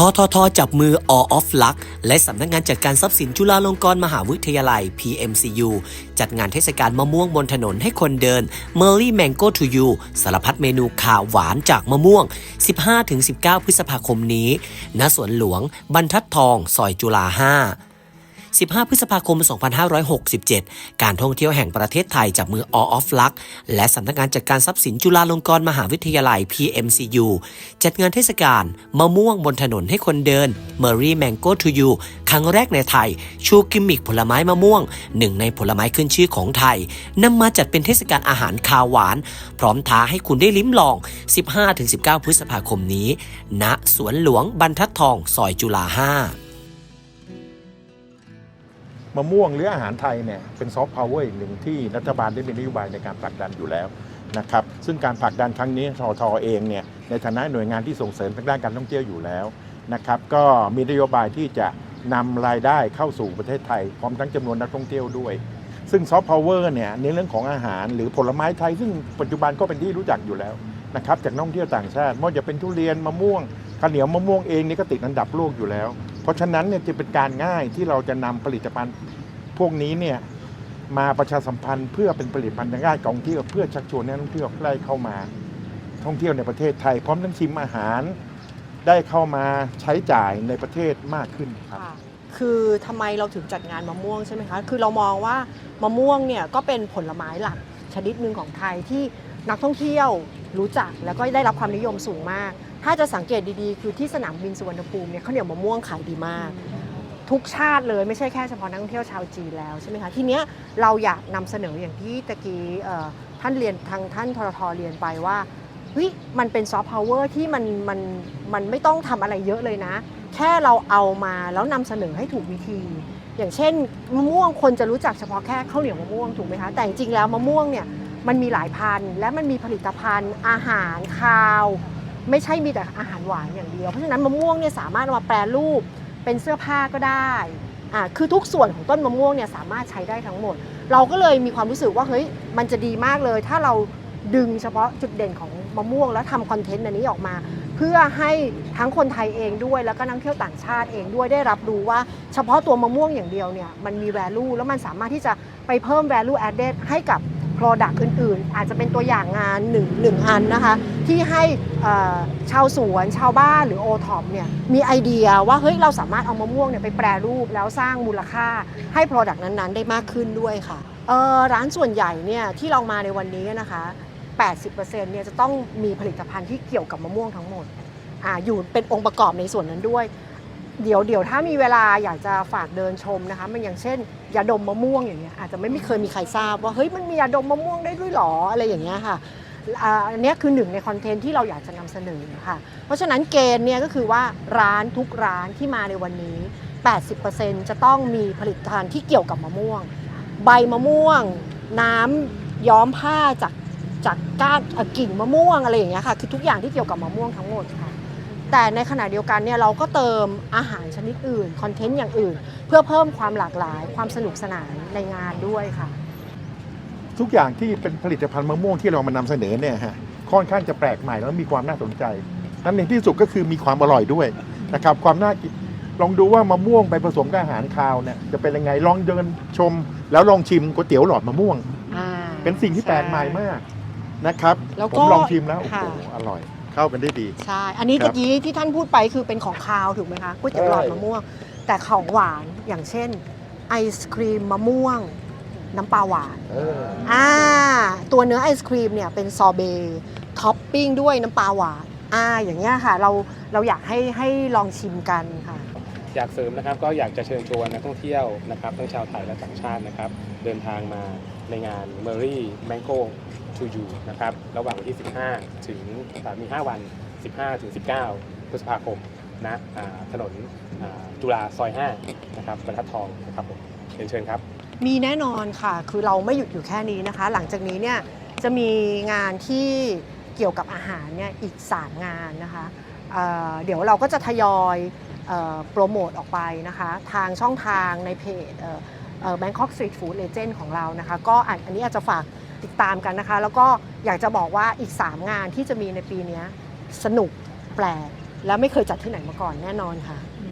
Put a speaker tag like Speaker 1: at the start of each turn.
Speaker 1: ทททจับมือ All of Luck และสำนักงานจัดการทรัพย์สินจุฬาลงกรณ์มหาวิทยาลัย PMCU จัดงานเทศกาลมะม่วงบนถนนให้คนเดิน Merry Mango to You สารพัดเมนูข่าวหวานจากมะม่วง 15-19 พฤษภาคมนี้ ณ สวนหลวง บรรทัดทอง ซอยจุฬา5 15 พฤษภาคม 2567 การท่องเที่ยวแห่งประเทศไทยจับมือ All of Luck และสำนักงานจัดการทรัพย์สินจุฬาลงกรณ์มหาวิทยาลัย PMCU จัดงานเทศกาลมะม่วงบนถนนให้คนเดิน Merry Mango to You ครั้งแรกในไทย ชูกิมมิกผลไม้มะม่วง หนึ่งในผลไม้ขึ้นชื่อของไทยนำมาจัดเป็นเทศกาลอาหารคาวหวาน พร้อมท้าให้คุณได้ลิ้มลอง 15-19 พฤษภาคมนี้ ณ สวนหลวงบรรทัดทอง ซอยจุฬา5
Speaker 2: มะม่วงหรืออาหารไทยเนี่ยเป็นซอฟต์พาวเวอร์อีกหนึ่งที่รัฐบาลได้มีนโยบายในการผลักดันอยู่แล้วนะครับซึ่งการผลักดันครั้งนี้ททเองเนี่ยในฐานะหน่วยงานที่ส่งเสริมทางด้านการท่องเที่ยวอยู่แล้วนะครับก็มีนโยบายที่จะนำรายได้เข้าสู่ประเทศไทย พร้อมทั้งจำนวนนักท่องเที่ยวด้วย ซึ่งซอฟต์พาวเวอร์เนี่ยในเรื่องของอาหารหรือผลไม้ไทย ซึ่งปัจจุบันก็เป็นที่รู้จักอยู่แล้วนะครับจากนักท่องเที่ยวต่างชาติไม่ว่าจะเป็นทุเรียนมะม่วงข้าวเหนียวมะม่วงเองนี่ก็ติดอันดับโลกอยู่แล้ว เพราะฉะนั้นเนี่ยจะเป็นการง่ายที่เราจะนำผลิตภัณฑ์พวกนี้เนี่ยมาประชาสัมพันธ์เพื่อเป็นผลิตภัณฑ์ทางด้านการท่องเที่ยวเพื่อชักชวนนักท่องเที่ยวได้เข้ามาท่องเที่ยวในประเทศไทย พร้อมทั้งชิมอาหารได้เข้ามาใช้จ่ายในประเทศมากขึ้นครับ
Speaker 3: คือทำไมเราถึงจัดงานมะม่วงใช่ไหมคะคือเรามองว่ามะม่วงเนี่ยก็เป็นผลไม้หลักชนิดหนึ่งของไทยที่นักท่องเที่ยว รู้จักแล้วก็ได้รับความนิยมสูงมาก ถ้าจะสังเกตดีๆ คือที่สนามบินสุวรรณภูมิเนี่ยข้าวเหนียวมะม่วงขายดีมาก ทุกชาติเลยไม่ใช่แค่เฉพาะนักท่องเที่ยวชาวจีนแล้วใช่ไหมคะทีเนี้ยเราอยากนำเสนออย่างที่ตะกี้เอ่อท่านเรียนทางท่านทรทเรียนไปว่าเฮ้ยมันเป็นซอฟต์พาวเวอร์ที่มันมันมันไม่ต้องทำอะไรเยอะเลยนะ แค่เราเอามาแล้วนำเสนอให้ถูกวิธี อย่างเช่นมะม่วงคนจะรู้จักเฉพาะแค่ข้าวเหนียวมะม่วงถูกไหมคะแต่จริงๆแล้วมะม่วงเนี่ย มันมีหลายพันและมันมีผลิตภัณฑ์อาหารคาว ไม่ใช่มีแต่อาหารหวานอย่างเดียว เพราะฉะนั้นมะม่วงเนี่ยสามารถเอามาแปรรูปเป็นเสื้อผ้าก็ได้อ่าคือทุกส่วนของต้นมะม่วงเนี่ยสามารถใช้ได้ทั้งหมด เราก็เลยมีความรู้สึกว่าเฮ้ยมันจะดีมากเลย ถ้าเราดึงเฉพาะจุดเด่นของมะม่วง แล้วทำคอนเทนต์อันนี้ออกมา เพื่อให้ทั้งคนไทยเองด้วย แล้วก็นักเที่ยวต่างชาติเองด้วยได้รับรู้ว่าเฉพาะตัวมะม่วงอย่างเดียวเนี่ยมันมี value แล้วมันสามารถที่จะไปเพิ่ม value added ให้กับ Product อื่น ๆ อาจจะเป็นตัวอย่างงานหนึ่งหนึ่งอันนะคะ ที่ให้ชาวสวนชาวบ้านหรือโอท็อปเนี่ยมีไอเดียว่าเฮ้ยเราสามารถเอามะม่วงเนี่ยไปแปรรูปแล้วสร้างมูลค่าให้ Product นั้น ๆ ได้มากขึ้นด้วยค่ะร้านส่วนใหญ่เนี่ยที่เรามาในวันนี้นะคะ 80%เนี่ยจะต้องมีผลิตภัณฑ์ที่เกี่ยวกับมะม่วงทั้งหมดออยู่เป็นองค์ประกอบในส่วนนั้นด้วย เดี๋ยวเดี๋ยวถ้ามีเวลาอยากจะฝากเดินชมนะคะ มันอย่างเช่นยาดมมะม่วงอย่างเงี้ยอาจจะไม่เคยมีใครทราบว่าเฮ้ยมันมียาดมมะม่วงได้ด้วยหรออะไรอย่างเงี้ยค่ะอันนี้คือหนึ่งในคอนเทนต์ที่เราอยากจะนำเสนอค่ะเพราะฉะนั้นเกณฑ์เนี่ยก็คือว่าร้านทุกร้านที่มาในวันนี้ 80%จะต้องมีผลิตภัณฑ์ที่เกี่ยวกับมะม่วง ใบมะม่วง น้ำย้อมผ้าจากจากก้านกิ่งมะม่วงอะไรอย่างเงี้ยค่ะคือทุกอย่างที่เกี่ยวกับมะม่วงทั้งหมดค่ะ แต่ในขณะเดียวกันเนี่ยเราก็เติมอาหารชนิดอื่นคอนเทนต์อย่างอื่น เพื่อเพิ่มความหลากหลาย ความสนุกสนานในงานด้วยค่ะ
Speaker 2: ทุกอย่างที่เป็นผลิตภัณฑ์มะม่วงที่เรามานำเสนอเนี่ยฮะค่อนข้างจะแปลกใหม่แล้วมีความน่าสนใจนั้นในที่สุดก็คือมีความอร่อยด้วยนะครับความน่ากินลองดูว่ามะม่วงไปผสมกับอาหารคาวเนี่ยจะเป็นยังไงลองเดินชม แล้วลองชิมก๋วยเตี๋ยวหลอดมะม่วงเป็นสิ่งที่แปลกใหม่มากนะครับ
Speaker 3: แล้ว
Speaker 2: ผ
Speaker 3: ก็
Speaker 2: มลองชิมแล้วโอ้
Speaker 3: ค่ะ
Speaker 2: โหอร่อย เข้ากันได้ดี
Speaker 3: ใช่ อันนี้
Speaker 2: ครับ
Speaker 3: ตะกี้ที่ท่านพูดไปคือเป็นของคาวถูกไหมคะก๋วยเตี๋ยวหลอด
Speaker 2: ใช่
Speaker 3: มะม่วง แต่ของหวานอย่างเช่น ไอศครีมมะม่วง น้ำปลาหวาน
Speaker 2: เออ
Speaker 3: อ่าตัวเนื้อไอศครีมเนี่ยเป็นซอเบต์ท็อปปิ้งด้วยน้ำปลาหวานอ่าอย่างเงี้ยค่ะเราเราอยากให้ให้ลองชิมกันค่ะ
Speaker 4: อยากเสริมนะครับก็อยากจะเชิญชวนนักท่องเที่ยวนะครับทั้งชาวไทยและต่างชาตินะครับ เดินทางมา ในงาน m e r r y Mango to You นะครับระหว่างวันที่ 15 ถึงมี 5 วัน 15 ถึง 19 พฤษภาคมนะถนนจุฬาซอย 5 นะครับบรรทัดทองนะครับผมเรียนเชิญครับ
Speaker 3: มีแน่นอนค่ะ คือเราไม่หยุดอยู่แค่นี้นะคะ หลังจากนี้เนี่ยจะมีงานที่เกี่ยวกับอาหารเนี่ยอีก 3 งานนะคะเเดี๋ยวเราก็จะทยอยออโปรโมทออกไปนะคะ ทางช่องทางในเพจ เอ่อเอ่อ Bangkok Street Food Legend ของเรานะคะ ก็อันนี้อาจจะฝากติดตามกันนะคะ แล้วก็อยากจะบอกว่าอีก 3 งานที่จะมีในปีนี้สนุกแปลกและไม่เคยจัดที่ไหนมาก่อนแน่นอนค่ะ